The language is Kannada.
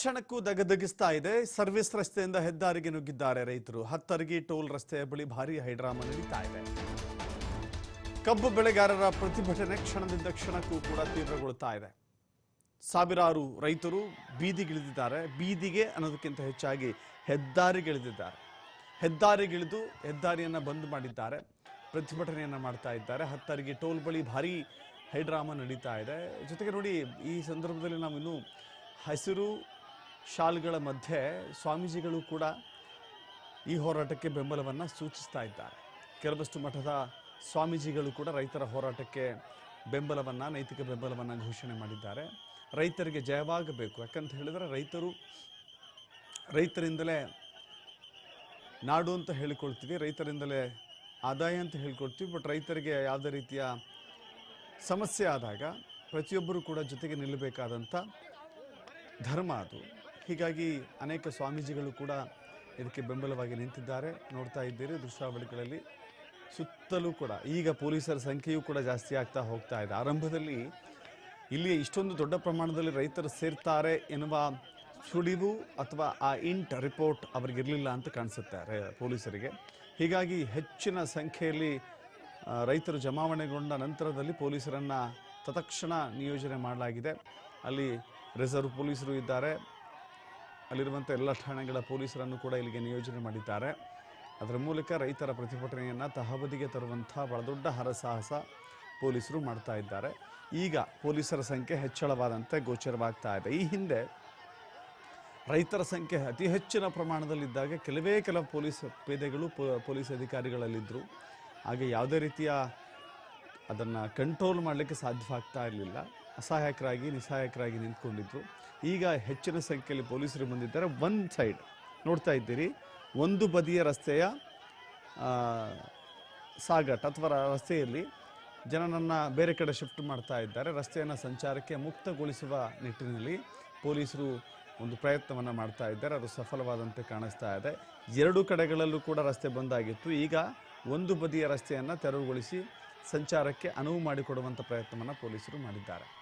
ಕ್ಷಣಕ್ಕೂ ದಗದಗಿಸ್ತಾ ಇದೆ. ಸರ್ವಿಸ್ ರಸ್ತೆಯಿಂದ ಹೆದ್ದಾರಿಗೆ ನುಗ್ಗಿದ್ದಾರೆ ರೈತರು. ಹತ್ತರಗಿ ಟೋಲ್ ರಸ್ತೆಯ ಬಳಿ ಭಾರಿ ಹೈಡ್ರಾಮ ನಡೀತಾ ಇದೆ. ಕಬ್ಬು ಬೆಳೆಗಾರರ ಪ್ರತಿಭಟನೆ ಕ್ಷಣದಿಂದ ಕ್ಷಣಕ್ಕೂ ಕೂಡ ತೀವ್ರಗೊಳ್ತಾ ಇದೆ. ಸಾವಿರಾರು ರೈತರು ಬೀದಿಗಿಳಿದಿದ್ದಾರೆ. ಬೀದಿಗೆ ಅನ್ನೋದಕ್ಕಿಂತ ಹೆಚ್ಚಾಗಿ ಹೆದ್ದಾರಿಗಿಳಿದಿದ್ದಾರೆ. ಹೆದ್ದಾರಿಗಿಳಿದು ಹೆದ್ದಾರಿಯನ್ನು ಬಂದ್ ಮಾಡಿದ್ದಾರೆ. ಪ್ರತಿಭಟನೆಯನ್ನು ಮಾಡ್ತಾ ಇದ್ದಾರೆ. ಹತ್ತರಿಗೆ ಟೋಲ್ ಬಳಿ ಭಾರಿ ಹೈಡ್ರಾಮ ನಡೀತಾ ಇದೆ. ಜೊತೆಗೆ ನೋಡಿ, ಈ ಸಂದರ್ಭದಲ್ಲಿ ನಾವು ಇನ್ನೂ ಹಸಿರು ಶಾಲ್ಗಳ ಮಧ್ಯೆ ಸ್ವಾಮೀಜಿಗಳು ಕೂಡ ಈ ಹೋರಾಟಕ್ಕೆ ಬೆಂಬಲವನ್ನು ಸೂಚಿಸ್ತಾ ಇದ್ದಾರೆ. ಕೆಲವಷ್ಟು ಮಠದ ಸ್ವಾಮೀಜಿಗಳು ಕೂಡ ರೈತರ ಹೋರಾಟಕ್ಕೆ ಬೆಂಬಲವನ್ನು, ನೈತಿಕ ಬೆಂಬಲವನ್ನು ಘೋಷಣೆ ಮಾಡಿದ್ದಾರೆ. ರೈತರಿಗೆ ಜಯವಾಗಬೇಕು. ಯಾಕಂತ ಹೇಳಿದರೆ ರೈತರು, ರೈತರಿಂದಲೇ ನಾಡು ಅಂತ ಹೇಳಿಕೊಳ್ತೀವಿ, ರೈತರಿಂದಲೇ ಆದಾಯ ಅಂತ ಹೇಳ್ಕೊಳ್ತೀವಿ, ಬಟ್ ರೈತರಿಗೆ ಯಾವುದೇ ರೀತಿಯ ಸಮಸ್ಯೆ ಆದಾಗ ಪ್ರತಿಯೊಬ್ಬರೂ ಕೂಡ ಜೊತೆಗೆ ನಿಲ್ಲಬೇಕಾದಂಥ ಧರ್ಮ ಅದು. ಹೀಗಾಗಿ ಅನೇಕ ಸ್ವಾಮೀಜಿಗಳು ಕೂಡ ಇದಕ್ಕೆ ಬೆಂಬಲವಾಗಿ ನಿಂತಿದ್ದಾರೆ. ನೋಡ್ತಾ ಇದ್ದೀರಿ ದೃಶ್ಯಾವಳಿಗಳಲ್ಲಿ ಸುತ್ತಲೂ ಕೂಡ ಈಗ ಪೊಲೀಸರ ಸಂಖ್ಯೆಯೂ ಕೂಡ ಜಾಸ್ತಿ ಆಗ್ತಾ ಹೋಗ್ತಾ ಇದೆ. ಆರಂಭದಲ್ಲಿ ಇಲ್ಲಿ ಇಷ್ಟೊಂದು ದೊಡ್ಡ ಪ್ರಮಾಣದಲ್ಲಿ ರೈತರು ಸೇರ್ತಾರೆ ಎನ್ನುವ ಸುಳಿವು ಅಥವಾ ಆ ಇಂಟ್ ರಿಪೋರ್ಟ್ ಅವರಿಗಿರಲಿಲ್ಲ ಅಂತ ಕಾಣಿಸುತ್ತೆ ಪೊಲೀಸರಿಗೆ. ಹೀಗಾಗಿ ಹೆಚ್ಚಿನ ಸಂಖ್ಯೆಯಲ್ಲಿ ರೈತರು ಜಮಾವಣೆಗೊಂಡ ನಂತರದಲ್ಲಿ ಪೊಲೀಸರನ್ನು ತತ್ಕ್ಷಣ ನಿಯೋಜನೆ ಮಾಡಲಾಗಿದೆ. ಅಲ್ಲಿ ರಿಸರ್ವ್ ಪೊಲೀಸರು ಇದ್ದಾರೆ. ಅಲ್ಲಿರುವಂಥ ಎಲ್ಲ ಠಾಣೆಗಳ ಪೊಲೀಸರನ್ನು ಕೂಡ ಇಲ್ಲಿಗೆ ನಿಯೋಜನೆ ಮಾಡಿದ್ದಾರೆ. ಅದರ ಮೂಲಕ ರೈತರ ಪ್ರತಿಭಟನೆಯನ್ನು ತಹಬದಿಗೆ ತರುವಂಥ ಬಹಳ ದೊಡ್ಡ ಹರಸಾಹಸ ಪೊಲೀಸರು ಮಾಡ್ತಾ ಇದ್ದಾರೆ. ಈಗ ಪೊಲೀಸರ ಸಂಖ್ಯೆ ಹೆಚ್ಚಳವಾದಂತೆ ಗೋಚರವಾಗ್ತಾ ಇದೆ. ಈ ಹಿಂದೆ ರೈತರ ಸಂಖ್ಯೆ ಅತಿ ಹೆಚ್ಚಿನ ಪ್ರಮಾಣದಲ್ಲಿದ್ದಾಗ ಕೆಲವೇ ಕೆಲವು ಪೊಲೀಸ್ ಪೇದೆಗಳು ಪೊಲೀಸ್ ಅಧಿಕಾರಿಗಳಲ್ಲಿದ್ದರು. ಹಾಗೆ ಯಾವುದೇ ರೀತಿಯ ಅದನ್ನು ಕಂಟ್ರೋಲ್ ಮಾಡಲಿಕ್ಕೆ ಸಾಧ್ಯವಾಗ್ತಾ ಇರಲಿಲ್ಲ. ಅಸಹಾಯಕರಾಗಿ, ನಿಸ್ಸಹಾಯಕರಾಗಿ ನಿಂತ್ಕೊಂಡಿದ್ರು. ಈಗ ಹೆಚ್ಚಿನ ಸಂಖ್ಯೆಯಲ್ಲಿ ಪೊಲೀಸರು ಬಂದಿದ್ದಾರೆ. ಒನ್ ಸೈಡ್ ನೋಡ್ತಾ ಇದ್ದೀರಿ. ಒಂದು ಬದಿಯ ರಸ್ತೆಯ ಸಾಗಾಟ ಅಥವಾ ರಸ್ತೆಯಲ್ಲಿ ಜನರನ್ನು ಬೇರೆ ಕಡೆ ಶಿಫ್ಟ್ ಮಾಡ್ತಾ ಇದ್ದಾರೆ. ರಸ್ತೆಯನ್ನು ಸಂಚಾರಕ್ಕೆ ಮುಕ್ತಗೊಳಿಸುವ ನಿಟ್ಟಿನಲ್ಲಿ ಪೊಲೀಸರು ಒಂದು ಪ್ರಯತ್ನವನ್ನು ಮಾಡ್ತಾ ಇದ್ದಾರೆ. ಅದು ಸಫಲವಾದಂತೆ ಕಾಣಿಸ್ತಾ ಇದೆ. ಎರಡು ಕಡೆಗಳಲ್ಲೂ ಕೂಡ ರಸ್ತೆ ಬಂದಾಗಿತ್ತು. ಈಗ ಒಂದು ಬದಿಯ ರಸ್ತೆಯನ್ನು ತೆರವುಗೊಳಿಸಿ ಸಂಚಾರಕ್ಕೆ ಅನುವು ಮಾಡಿಕೊಡುವಂಥ ಪ್ರಯತ್ನವನ್ನು ಪೊಲೀಸರು ಮಾಡಿದ್ದಾರೆ.